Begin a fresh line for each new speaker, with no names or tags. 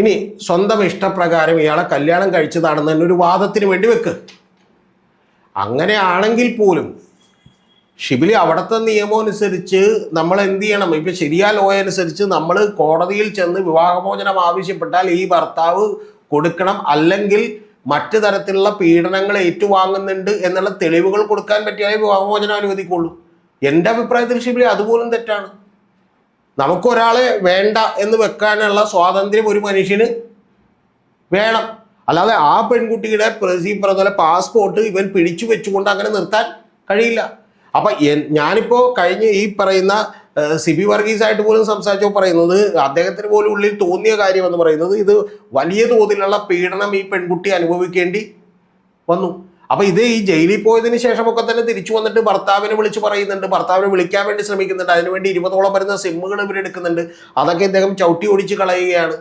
ഇനി സ്വന്തം ഇഷ്ടപ്രകാരം ഇയാളെ കല്യാണം കഴിച്ചതാണെന്ന് തന്നെ ഒരു വാദത്തിന് വേണ്ടി വെക്ക്. അങ്ങനെയാണെങ്കിൽ പോലും ഷിബിലി അവിടുത്തെ നിയമം അനുസരിച്ച് നമ്മൾ എന്ത് ചെയ്യണം? ഇപ്പം ശരിയാ ലോ അനുസരിച്ച് നമ്മൾ കോടതിയിൽ ചെന്ന് വിവാഹമോചനം ആവശ്യപ്പെട്ടാൽ ഈ ഭർത്താവ് കൊടുക്കണം അല്ലെങ്കിൽ മറ്റു തരത്തിലുള്ള പീഡനങ്ങൾ ഏറ്റുവാങ്ങുന്നുണ്ട് എന്നുള്ള തെളിവുകൾ കൊടുക്കാൻ പറ്റിയാലേ വിവാഹമോചനം അനുവദിക്കുള്ളൂ. എന്റെ അഭിപ്രായത്തിൽ ഷിബിലി അതുപോലും തെറ്റാണ്. നമുക്കൊരാളെ വേണ്ട എന്ന് വെക്കാനുള്ള സ്വാതന്ത്ര്യം ഒരു മനുഷ്യന് വേണം. അല്ലാതെ ആ പെൺകുട്ടിയുടെ പ്രസി പറഞ്ഞ പാസ്പോർട്ട് ഇവൻ പിടിച്ചു വെച്ചുകൊണ്ട് അങ്ങനെ നിർത്താൻ കഴിയില്ല. അപ്പൊ ഞാനിപ്പോ കഴിഞ്ഞ ഈ പറയുന്ന സിബി വർഗീസ് ആയിട്ട് പോലും സംസാരിച്ചോ പറയുന്നത് അദ്ദേഹത്തിന് പോലും ഉള്ളിൽ തോന്നിയ കാര്യം എന്ന് പറയുന്നത് ഇത് വലിയ തോതിലുള്ള പീഡനം ഈ പെൺകുട്ടി അനുഭവിക്കേണ്ടി വന്നു. അപ്പൊ ഇത് ഈ ജയിലിൽ പോയതിനു ശേഷമൊക്കെ തന്നെ തിരിച്ചു വന്നിട്ട് ഭർത്താവിനെ വിളിച്ച് പറയുന്നുണ്ട്. ഭർത്താവിനെ വിളിക്കാൻ വേണ്ടി ശ്രമിക്കുന്നുണ്ട്. അതിനുവേണ്ടി ഇരുപതോളം വരുന്ന സിമ്മുകൾ ഇവരെടുക്കുന്നുണ്ട് അതൊക്കെ ഇദ്ദേഹം ചവിട്ടി ഓടിച്ച് കളയുകയാണ്.